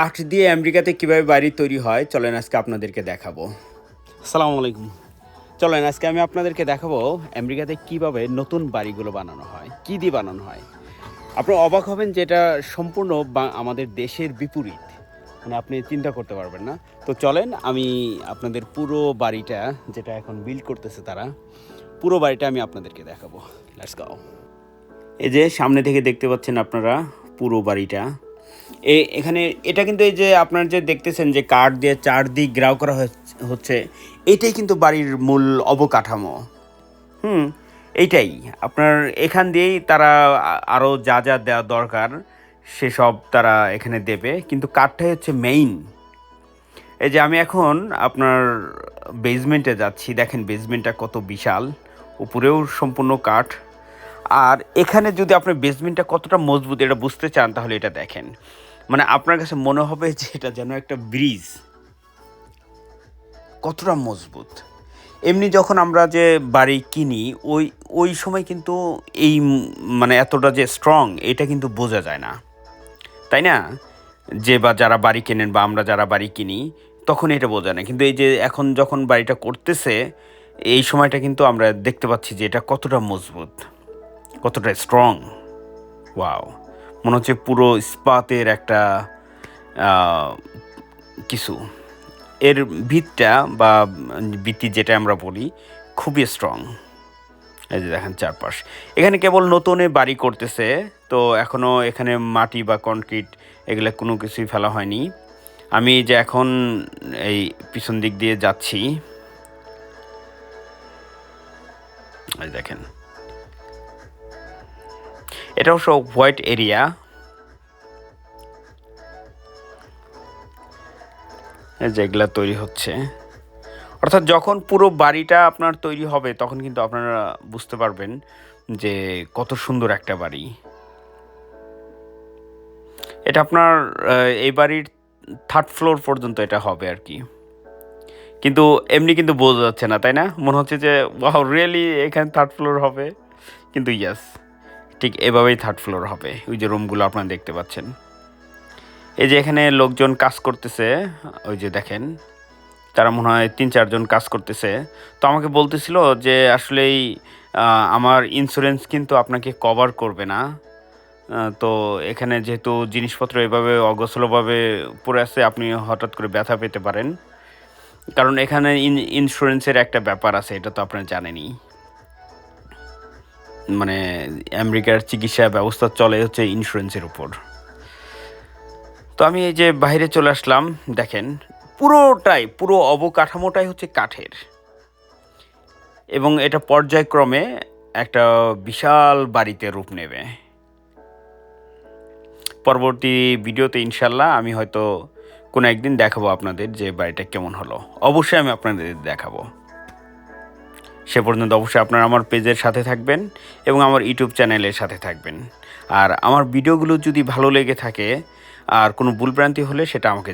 কাঠ দিয়ে আমেরিকাতে কীভাবে বাড়ি তৈরি হয় চলেন আজকে আপনাদেরকে দেখাবো। আসসালামু আলাইকুম। চলেন আজকে আমি আপনাদেরকে দেখাবো আমেরিকাতে কীভাবে নতুন বাড়িগুলো বানানো হয় কি দিয়ে বানানো হয়। আপনি অবাক হবেন যে এটা সম্পূর্ণ আমাদের দেশের বিপরীত মানে আপনি চিন্তা করতে পারবেন না। তো চলেন আমি আপনাদের পুরো বাড়িটা যেটা এখন বিল্ড করতেছে তারা পুরো বাড়িটা আমি আপনাদেরকে দেখাবো। লেটস গো এই যে সামনে থেকে দেখতে পাচ্ছেন আপনারা পুরো বাড়িটা। এখানে এটা কিন্তু এই যে আপনারা যে দেখতেছেন যে কাঠ দিয়ে চারদিক গ্রাও করা হচ্ছে- এটাই কিন্তু বাড়ির মূল অবকাঠামো। হুম, এইটাই। আপনার এখান দিয়েই তারা আরও যা যা দেওয়া দরকার, সেসব তারা এখানে দেবে। কিন্তু কাঠটাই হচ্ছে মেইন এই যে আমি এখন আপনার বেসমেন্টে যাচ্ছি, দেখেন বেসমেন্টটা কত বিশাল। উপরেও সম্পূর্ণ কাঠ। আর এখানে যদি আপনি বেসমেন্টটা কতটা মজবুত, এটা বুঝতে চান, তাহলে এটা দেখেন। মানে আপনার কাছে মনে হবে যে এটা যেন একটা ব্রিজ। কতটা মজবুত। এমনি যখন আমরা যে বাড়ি কিনি, ওই ওই সময় কিন্তু এই মানে এতটা যে স্ট্রং এটা কিন্তু বোঝা যায় না। তাই না? যে বা যারা বাড়ি কেনেন বা আমরা যারা বাড়ি কিনি, তখন এটা বোঝা না। কিন্তু এই যে এখন যখন বাড়িটা করতেছে, এই সময়টা কিন্তু আমরা দেখতে পাচ্ছি যে এটা কতটা মজবুত, কতটা স্ট্রং ওয়াও মনে হচ্ছে পুরো ইস্পাতের একটা কিছু। এর ভিতটা বা ভিত্তি যেটা আমরা বলি, খুবই স্ট্রং এই যে দেখেন চারপাশ। এখানে কেবল নতুনে বাড়ি করতেছে, তো এখনও এখানে মাটি বা কনক্রিট এগুলো কোনো কিছুই ফেলা হয়নি। আমি যে এখন এই পিছন দিক দিয়ে যাচ্ছি দেখেন। এটা অবশ্য হোয়াইট এরিয়া যেগুলা তৈরি হচ্ছে। অর্থাৎ যখন পুরো বাড়িটা আপনার তৈরি হবে, তখন কিন্তু আপনারা বুঝতে পারবেন যে কত সুন্দর একটা বাড়ি। এটা আপনার এই বাড়ির থার্ড ফ্লোর পর্যন্ত এটা হবে আর কি। কিন্তু এমনি কিন্তু বোঝা যাচ্ছে না, তাই না? মনে হচ্ছে যে ওয়াও রিয়েলি এখানে থার্ড ফ্লোর হবে? কিন্তু ইয়াস ঠিক এভাবেই থার্ড ফ্লোর হবে। ওই যে রুমগুলো আপনারা দেখতে পাচ্ছেন। এই যে এখানে লোকজন কাজ করতেছে, ওই যে দেখেন, তারা মনে হয় তিন চারজন কাজ করতেছে। তো আমাকে বলতেছিল যে আসলেই আমার ইন্স্যুরেন্স কিন্তু আপনাকে কভার করবে না। তো এখানে যেহেতু জিনিসপত্র এভাবে অগোছলভাবে পড়ে আছে, আপনি হঠাৎ করে ব্যথা পেতে পারেন। কারণ এখানে ইন ইন্স্যুরেন্সের একটা ব্যাপার আছে, এটা তো আপনারা জানেনই। মানে আমেরিকার চিকিৎসা ব্যবস্থা চলে হচ্ছে ইন্স্যুরেন্সের উপর। তো আমি এই যে বাইরে চলে আসলাম, দেখেন, পুরোটাই, পুরো অবকাঠামোটাই হচ্ছে কাঠের। এবং এটা পর্যায়ক্রমে একটা বিশাল বাড়িতে রূপ নেবে। পরবর্তী ভিডিওতে ইনশাল্লাহ আমি হয়তো কোনো একদিন দেখাবো আপনাদের যে বাড়িটা কেমন হলো। অবশ্যই আমি আপনাদের দেখাবো। সে পর্যন্ত অবশ্যই আপনারা আমার পেজের সাথে থাকবেন এবং আমার ইউটিউব চ্যানেলের সাথে থাকবেন। আর আমার ভিডিওগুলো যদি ভালো লেগে থাকে, আর কোনো ভুলভ্রান্তি হলে সেটা আমাকে